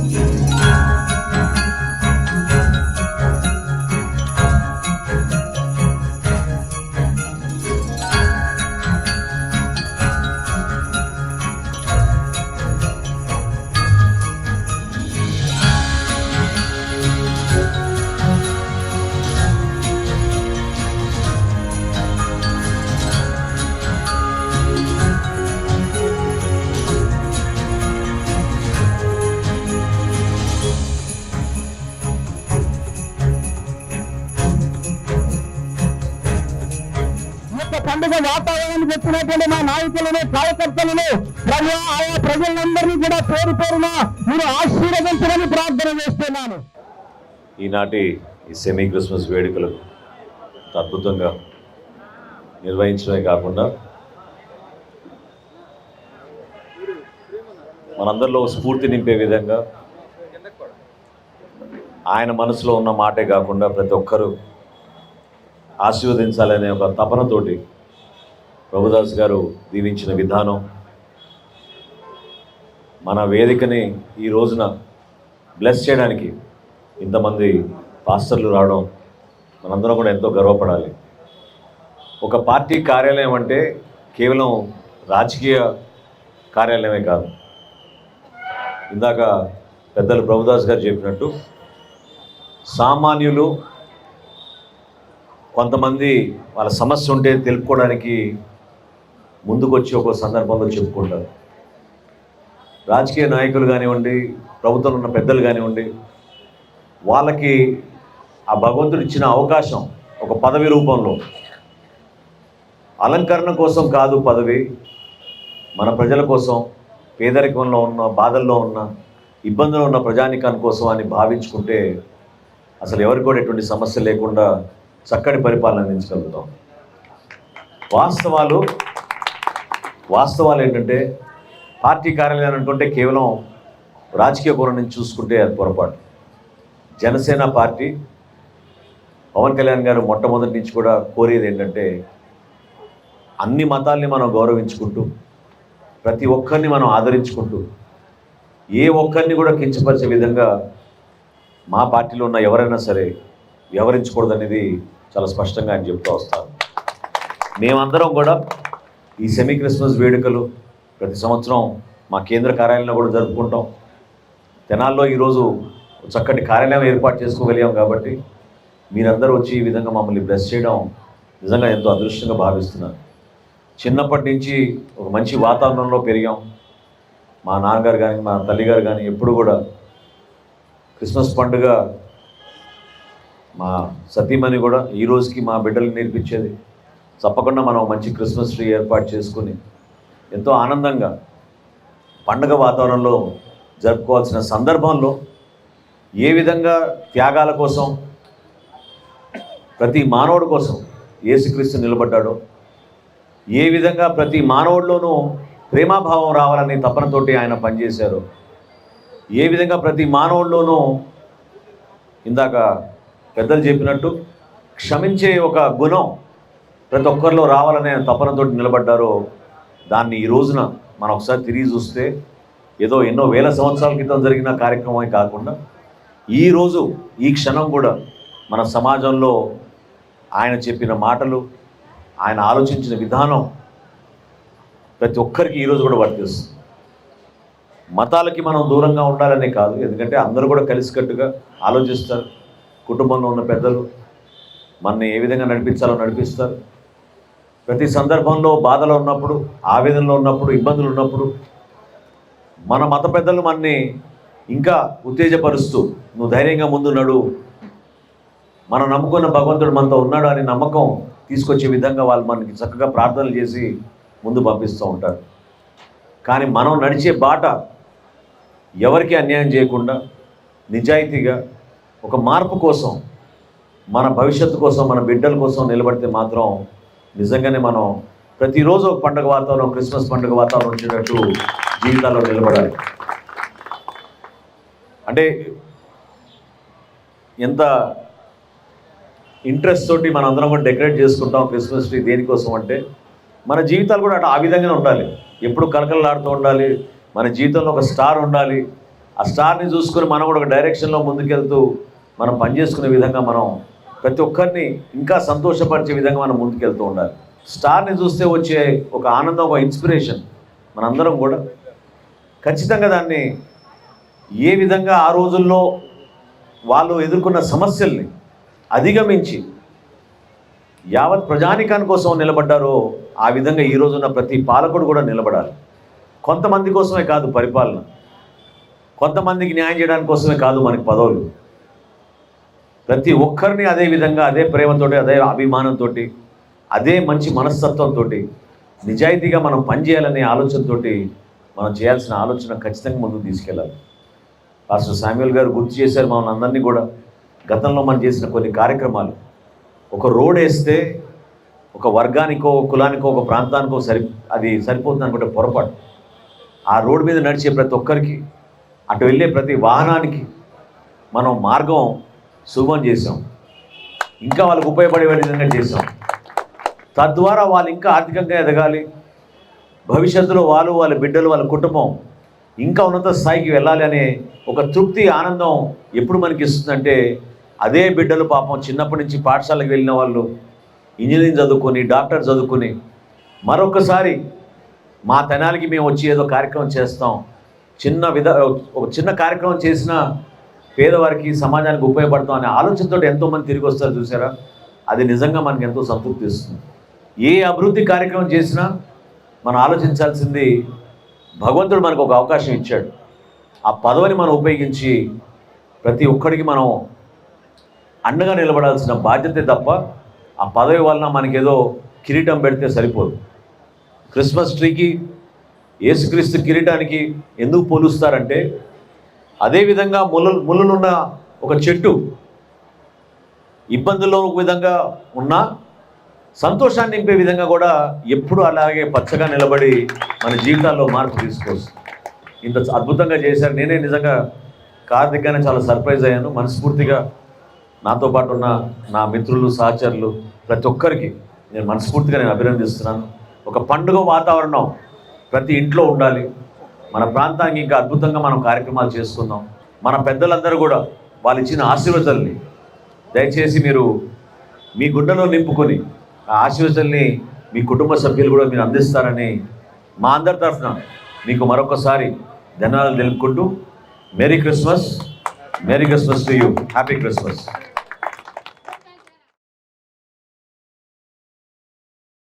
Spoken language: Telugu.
ఈ యొక్క పండుగ వాతావరణాన్ని వచ్చినటువంటి మా నాయకులను కార్యకర్తలను ప్రజా ఆయా ప్రజలందరినీ కూడా పేరు పేరున మీరు ఆశీర్వదించమని ప్రార్థన చేస్తున్నాను. ఈనాటి ఈ సెమీ క్రిస్మస్ వేడుకలు అద్భుతంగా నిర్వహించడమే కాకుండా మనందరిలో స్ఫూర్తి నింపే విధంగా ఆయన మనసులో ఉన్న మాటే కాకుండా ప్రతి ఒక్కరూ ఆశీర్వదించాలనే ఒక తపనతోటి ప్రభుదాస్ గారు దీవించిన విధానం మన వేదికని ఈ రోజున బ్లెస్ చేయడానికి ఇంతమంది పాస్టర్లు రావడం మనందరం కూడా ఎంతో గర్వపడాలి. ఒక పార్టీ కార్యాలయం అంటే కేవలం రాజకీయ కార్యాలయమే కాదు. ఇందాక పెద్దలు ప్రభుదాస్ గారు చెప్పినట్టు సామాన్యులు కొంతమంది వాళ్ళ సమస్య ఉంటే తెలుపుకోవడానికి ముందుకొచ్చి ఒక సందర్భంలో చెప్పుకుంటారు. రాజకీయ నాయకులు కానివ్వండి ప్రభుత్వంలో ఉన్న పెద్దలు కానివ్వండి వాళ్ళకి ఆ భగవంతుడు ఇచ్చిన అవకాశం ఒక పదవి రూపంలో. అలంకరణ కోసం కాదు పదవి మన ప్రజల కోసం పేదరికంలో ఉన్న బాధల్లో ఉన్న ఇబ్బందులు ఉన్న ప్రజానికాని కోసం అని భావించుకుంటే అసలు ఎవరికి కూడా ఎటువంటి సమస్య లేకుండా చక్కటి పరిపాలన అందించగలుగుతాం. వాస్తవాలు వాస్తవాలు ఏంటంటే పార్టీ కార్యాలయం అనుకుంటే కేవలం రాజకీయ కోణం నుంచి చూసుకుంటే అది పొరపాటు. జనసేన పార్టీ పవన్ కళ్యాణ్ గారు మొట్టమొదటి నుంచి కూడా కోరేది ఏంటంటే అన్ని మతాల్ని మనం గౌరవించుకుంటూ ప్రతి ఒక్కరిని మనం ఆదరించుకుంటూ ఏ ఒక్కరిని కూడా కించపరిచే విధంగా మా పార్టీలో ఉన్న ఎవరైనా సరే వ్యవహరించకూడదనేది చాలా స్పష్టంగా ఆయన చెప్తూ వస్తారు. మేమందరం కూడా ఈ సెమీ క్రిస్మస్ వేడుకలు ప్రతి సంవత్సరం మా కేంద్ర కార్యాలయంలో కూడా జరుపుకుంటాం. తెనాల్లో ఈరోజు చక్కటి కార్యాలయం ఏర్పాటు చేసుకోగలిగాం కాబట్టి మీరందరూ వచ్చి ఈ విధంగా మమ్మల్ని బ్లెస్ చేయడం నిజంగా ఎంతో అదృష్టంగా భావిస్తున్నాను చిన్నప్పటి నుంచి ఒక మంచి వాతావరణంలో పెరిగాం. మా నాన్నగారు కానీ మా తల్లిగారు కానీ ఎప్పుడు కూడా క్రిస్మస్ పండుగ మా సతీమణి కూడా ఈ రోజుకి మా బిడ్డలు నేర్పించేది. తప్పకుండా మనం మంచి క్రిస్మస్ ట్రీ ఏర్పాటు చేసుకుని ఎంతో ఆనందంగా పండగ వాతావరణంలో జరుపుకోవాల్సిన సందర్భంలో ఏ విధంగా త్యాగాల కోసం ప్రతి మానవుడి కోసం ఏసుక్రీస్తు నిలబడ్డాడో ఏ విధంగా ప్రతి మానవుడిలోనూ ప్రేమాభావం రావాలని తపనతోటి ఆయన పనిచేశారు ఏ విధంగా ప్రతి మానవుడిలోనూ ఇందాక పెద్దలు చెప్పినట్టు క్షమించే ఒక గుణం ప్రతి ఒక్కరిలో రావాలనే తపనతో నిలబడ్డారో దాన్ని ఈ రోజున మనం ఒకసారి తిరిగి చూస్తే ఏదో ఎన్నో వేల సంవత్సరాల క్రితం జరిగిన కార్యక్రమమే కాకుండా ఈరోజు ఈ క్షణం కూడా మన సమాజంలో ఆయన చెప్పిన మాటలు ఆయన ఆలోచించిన విధానం ప్రతి ఒక్కరికి ఈరోజు కూడా వర్తిస్తుంది. మతాలకి మనం దూరంగా ఉండాలనే కాదు ఎందుకంటే అందరూ కూడా కలిసికట్టుగా ఆలోచిస్తారు. కుటుంబంలో ఉన్న పెద్దలు మనని ఏ విధంగా నడిపించాలో నడిపిస్తారు. ప్రతి సందర్భంలో బాధలో ఉన్నప్పుడు ఆవేదనలో ఉన్నప్పుడు ఇబ్బందులు ఉన్నప్పుడు మన మత పెద్దలు మనని ఇంకా ఉత్తేజపరుస్తూ నువ్వు ధైర్యంగా ముందు నడు మనం నమ్ముకున్న భగవంతుడు మనతో ఉన్నాడు అనే నమ్మకం తీసుకొచ్చే విధంగా వాళ్ళు మనకి చక్కగా ప్రార్థనలు చేసి ముందు పంపిస్తూ ఉంటారు. కానీ మనం నడిచే బాట ఎవరికి అన్యాయం చేయకుండా నిజాయితీగా ఒక మార్పు కోసం మన భవిష్యత్తు కోసం మన బిడ్డల కోసం నిలబడితే మాత్రం నిజంగానే మనం ప్రతిరోజు ఒక పండుగ వాతావరణం క్రిస్మస్ పండుగ వాతావరణం వచ్చేటట్టు జీవితాల్లో నిలబడాలి. అంటే ఎంత ఇంట్రెస్ట్ తోటి మనం అందరం కూడా డెకరేట్ చేసుకుంటాం క్రిస్మస్ ట్రీ దేనికోసం అంటే మన జీవితాలు కూడా అటు ఆ విధంగానే ఉండాలి. ఎప్పుడు కలకలలాడుతూ ఉండాలి మన జీవితంలో ఒక స్టార్ ఉండాలి. ఆ స్టార్ని చూసుకొని మనం కూడా ఒక డైరెక్షన్లో ముందుకెళ్తూ మనం పనిచేసుకునే విధంగా మనం ప్రతి ఒక్కరిని ఇంకా సంతోషపరిచే విధంగా మనం ముందుకెళ్తూ ఉండాలి. స్టార్ని చూస్తే వచ్చే ఒక ఆనందం ఒక ఇన్స్పిరేషన్ మనందరం కూడా. ఖచ్చితంగా దాన్ని ఏ విధంగా ఆ రోజుల్లో వాళ్ళు ఎదుర్కొన్న సమస్యల్ని అధిగమించి యావత్ ప్రజానికాని కోసం నిలబడ్డారో ఆ విధంగా ఈ రోజున్న ప్రతి పాలకుడు కూడా నిలబడాలి. కొంతమంది కోసమే కాదు పరిపాలన. కొంతమందికి న్యాయం చేయడానికి కోసమే కాదు మనకి పదవులు. ప్రతి ఒక్కరిని అదే విధంగా అదే ప్రేమతోటి అదే అభిమానంతో అదే మంచి మనస్తత్వంతో నిజాయితీగా మనం పనిచేయాలనే ఆలోచనతో మనం చేయాల్సిన ఆలోచన ఖచ్చితంగా ముందుకు తీసుకెళ్ళాలి. పాస్టర్ శామ్యుల్ గారు గుర్తు చేశారు మమ్మల్ని అందరినీ కూడా. గతంలో మనం చేసిన కొన్ని కార్యక్రమాలు. ఒక రోడ్ వేస్తే ఒక వర్గానికో ఒక కులానికో ఒక ప్రాంతానికో సరి అది సరిపోతుంది అనుకుంటే పొరపాటు. ఆ రోడ్ మీద నడిచే ప్రతి ఒక్కరికి అటు వెళ్ళే ప్రతి వాహనానికి మనం మార్గం శుభం చేసాం ఇంకా వాళ్ళకు ఉపయోగపడే విధంగా చేసాం తద్వారా వాళ్ళు ఇంకా ఆర్థికంగా ఎదగాలి. భవిష్యత్తులో వాళ్ళు వాళ్ళ బిడ్డలు వాళ్ళ కుటుంబం ఇంకా ఉన్నత స్థాయికి వెళ్ళాలి అనే ఒక తృప్తి ఆనందం ఎప్పుడు మనకి ఇస్తుందంటే అదే బిడ్డలు పాపం చిన్నప్పటి నుంచి పాఠశాలకు వెళ్ళిన వాళ్ళు ఇంజనీరింగ్ చదువుకొని డాక్టర్ చదువుకొని మరొకసారి మా తెనాలికి మేము వచ్చి ఏదో కార్యక్రమం చేస్తాం. చిన్న విధ ఒక చిన్న కార్యక్రమం చేసిన పేదవారికి సమాజానికి ఉపయోగపడతాం అనే ఆలోచనతో ఎంతోమంది తిరిగి వస్తారు చూసారా? అది నిజంగా మనకు ఎంతో సంతృప్తి ఇస్తుంది. ఏ అభివృద్ధి కార్యక్రమం చేసినా మనం ఆలోచించాల్సింది భగవంతుడు మనకు ఒక అవకాశం ఇచ్చాడు. ఆ పదవిని మనం ఉపయోగించి ప్రతి ఒక్కడికి మనం అండగా నిలబడాల్సిన బాధ్యతే తప్ప ఆ పదవి వలన మనకేదో కిరీటం పెడితే సరిపోదు. క్రిస్మస్ ట్రీకి ఏసుక్రీస్తు కిరీటానికి ఎందుకు పోలుస్తారంటే అదేవిధంగా ముళ్ళు ములులున్న ఒక చెట్టు ఇబ్బందుల్లో ఒక విధంగా ఉన్నా సంతోషాన్ని నింపే విధంగా కూడా ఎప్పుడు అలాగే పచ్చగా నిలబడి మన జీవితాల్లో మార్పు తీసుకోవచ్చు. ఇంత అద్భుతంగా చేశారు. నేనే నిజంగా కార్తిక్గానే చాలా సర్ప్రైజ్ అయ్యాను. మనస్ఫూర్తిగా నాతో పాటు ఉన్న నా మిత్రులు సహచరులు ప్రతి ఒక్కరికి నేను మనస్ఫూర్తిగా నేను అభినందిస్తున్నాను. ఒక పండుగ వాతావరణం ప్రతి ఇంట్లో ఉండాలి. మన ప్రాంతానికి ఇంకా అద్భుతంగా మనం కార్యక్రమాలు చేసుకుందాం మన పెద్దలందరూ కూడా వాళ్ళు ఇచ్చిన ఆశీర్వచనల్ని దయచేసి మీరు మీ గుండెలో నింపుకొని ఆ ఆశీర్వచనల్ని మీ కుటుంబ సభ్యులు కూడా మీరు అందిస్తారని మా అందరి తరఫున మీకు మరొకసారి ధన్యవాదాలు తెలుపుకుంటూ. Merry Christmas. Merry Christmas to you. Happy Christmas.